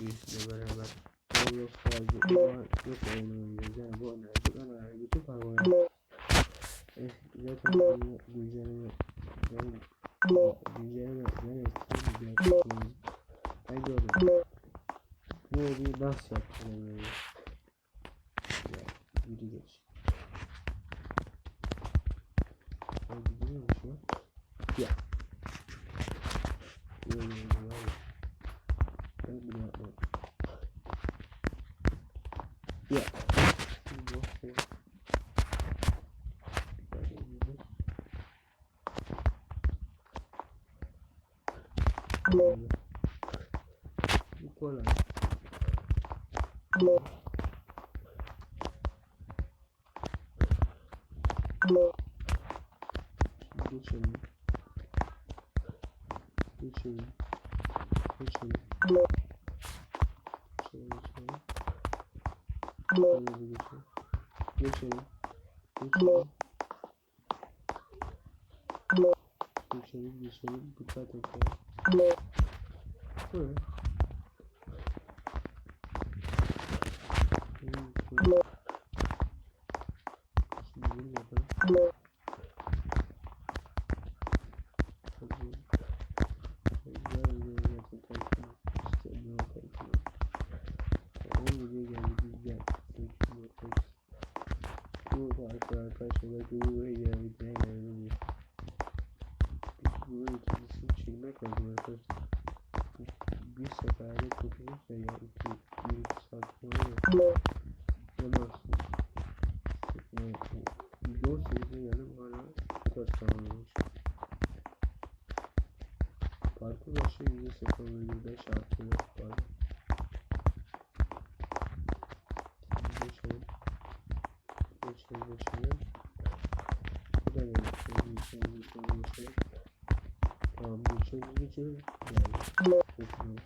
birisiyle beraber Roblox ama yok oynayacağız yani bu oynayacak ama YouTube var oynayacak. Eh, zaten bunu güncelleme yani güncelleme yani eski Ben gördüm. Bu bir dans yapacağım yani. Ya biri geç. Ay gidiyor mu şu? Ya. Böyle oldu var ya. Ben bunu yapmam. Ya. Bu kolay. Geçelim. Geçelim. Geçelim. Geçelim. Geçelim. Geçelim. Geçelim. Geçelim. Dikkat et ya. Böyle. Bu da arkadaşlar belki bu buraya geldi. Ne geldi? Biz bu ikincisini çekmek lazım arkadaşlar. Bir seferde kurtulursa ya iki, iki saat sonra ya. Yemezsin. Yani, Video 8'e geldim hala kaç tamamlamış. Parkur başı %0,5 artı 4 var. Geçelim. Geçelim geçelim. Bu da ne? Geçelim geçelim geçelim. Tamam geçelim geçelim. Yani. Geçelim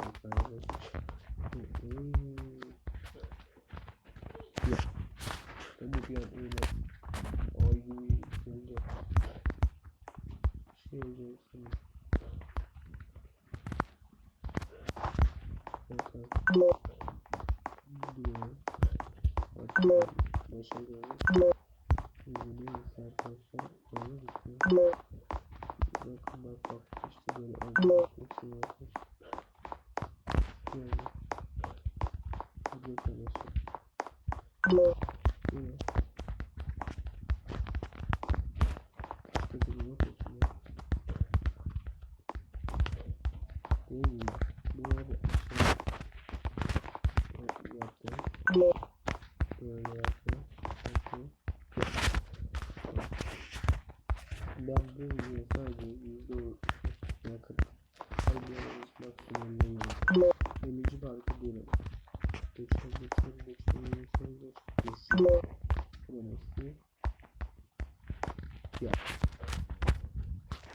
geçelim. Ya. De bir an öyle ay böyle şey olsun. Bakalım. Diyor. Bakalım. Başarılı. İzleyin arkadaşlar. Böyle bitiyor. Bakın bak bak işte böyle arkadaşlar şey yapmış. Yani. Video paylaşıyor. Yine. İşte bu yok içinde. Değil mi? Bu abi aşağı yaptım. Böyle yaptım. Yaptım. Ben sadece yüzde yakın. Alıyoruz maksimum ne Emici farkı değil. Geçelim geçelim geçelim geçelim geçelim. Burası. Ya.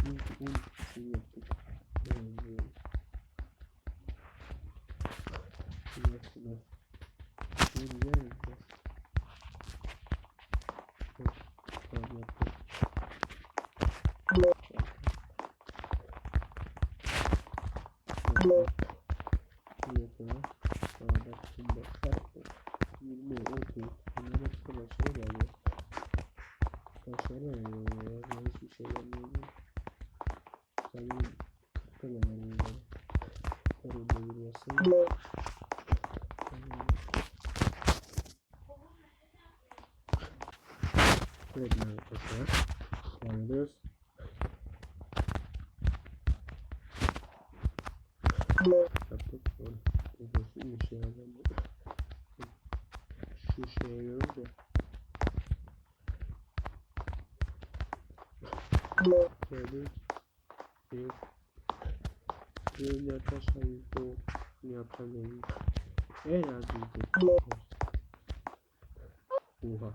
İlk ilk şey yaptık. Yani. Burası da. Bu güzel yapacağız. Evet. Tamam yaptık. Yaptık. Yapalım. Sonra bak şimdi farklı. 20, 30. Bunlar hepsi başarı geldi. Başarı yani ya. Ben hiçbir şey yapmıyorum. Sen 40 tane yani. Karında yürüyorsun. Evet arkadaşlar. Devam ediyoruz. Yaptık. Bu şu şeye da. Geldik. Bir. Bir arkadaşlar yüzde o. Ne yapacağım benim. En az yüzde. Oha.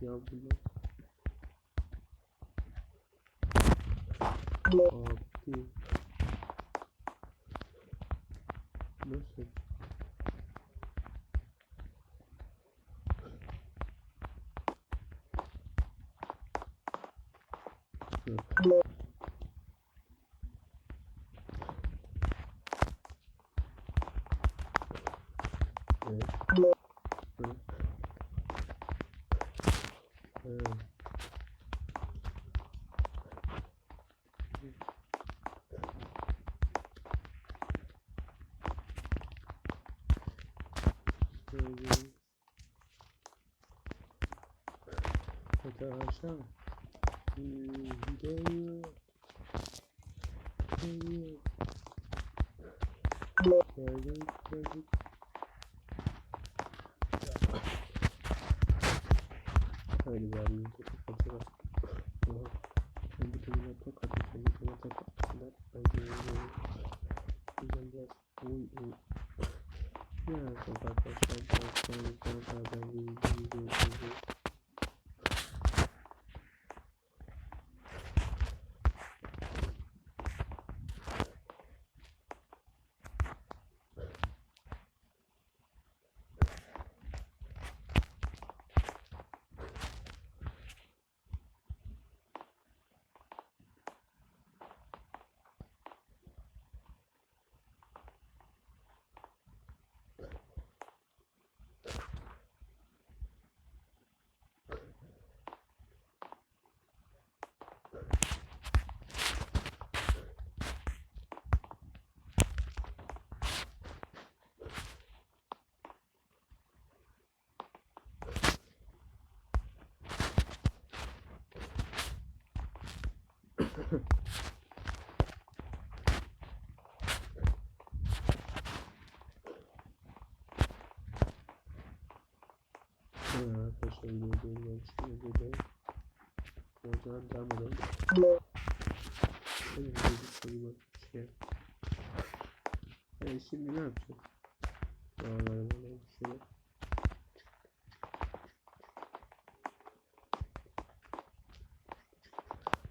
Ya bu Abi. Nasıl? Evet. Evet. Evet. Hatta aşağı. Geliyor. Geliyor. Geldik, geldik. Hadi bari yüzde kapatı var. Oha. Ben bir tane tok atacağım. Bir tane tok atacağım. Bence öyle. Güzel biraz. Uy uy. Ya sokakta şarkı sonra sonra ben bir yüzde yüzde Evet arkadaşlar videoyu beğenmişsiniz. Videoyu o zaman devam edelim. Hadi videoyu sonuna şey. Evet şimdi ne yapacağız? Dağlara böyle şöyle.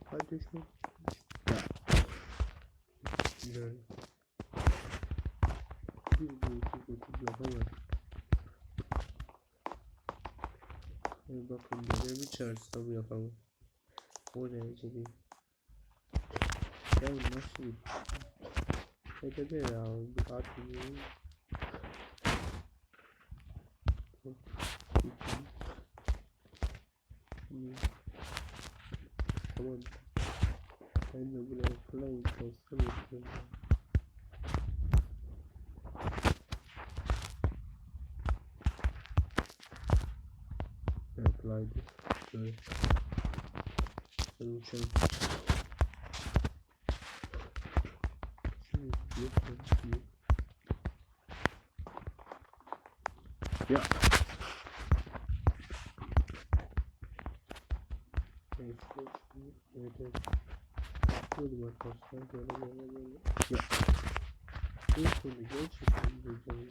Hadi şu. Ya. Güzel. Bir, iki, dokuz yapamaz. Hadi bakın böyle bir çağırsam yapalım. O derece değil. Ya nasıl bir... Be ya bir atmayayım. Tamam. Ben de buraya koysam yapıyorum. Apply this. Şöyle. Şöyle uçalım. Ya. Evet, evet, evet, Buldum arkadaşlar. Böyle böyle böyle. Ya. Bu konu gerçekten güzel.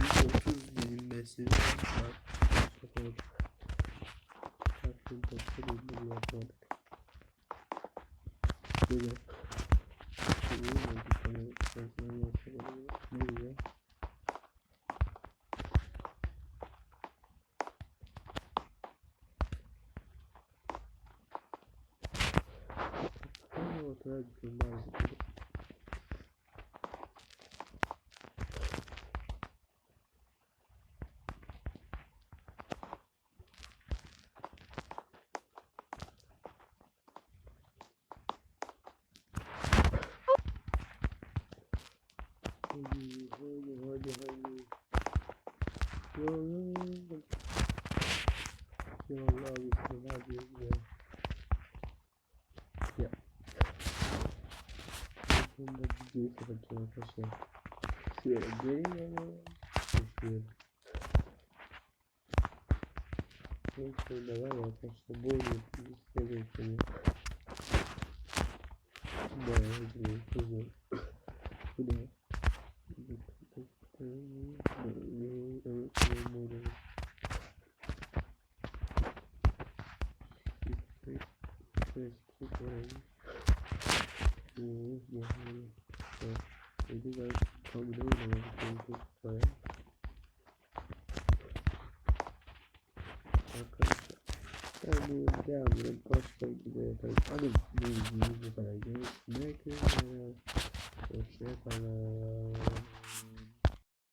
130 bin mesele var. Farklı doktor ünlü yapmadık. Böyle. İyi mi? Bir tane sensör yapalım. Ne güzel. Ama ortaya düşün bazı gibi. Hadi hadi hadi hadi. Ya ya. Allah bismillah diyor ya. Ya. Bunda videoyu kapatıyorum arkadaşlar. Şöyle geliyorum. Şöyle. Neyse de var ya arkadaşlar bu oyunu istedim seni. Bayağı hızlı hızlı. Bu ne? Yani devamlı başka gibi yaparız. Hadi bu videoyu bu kadar görüşmek üzere. Hoşçakalın.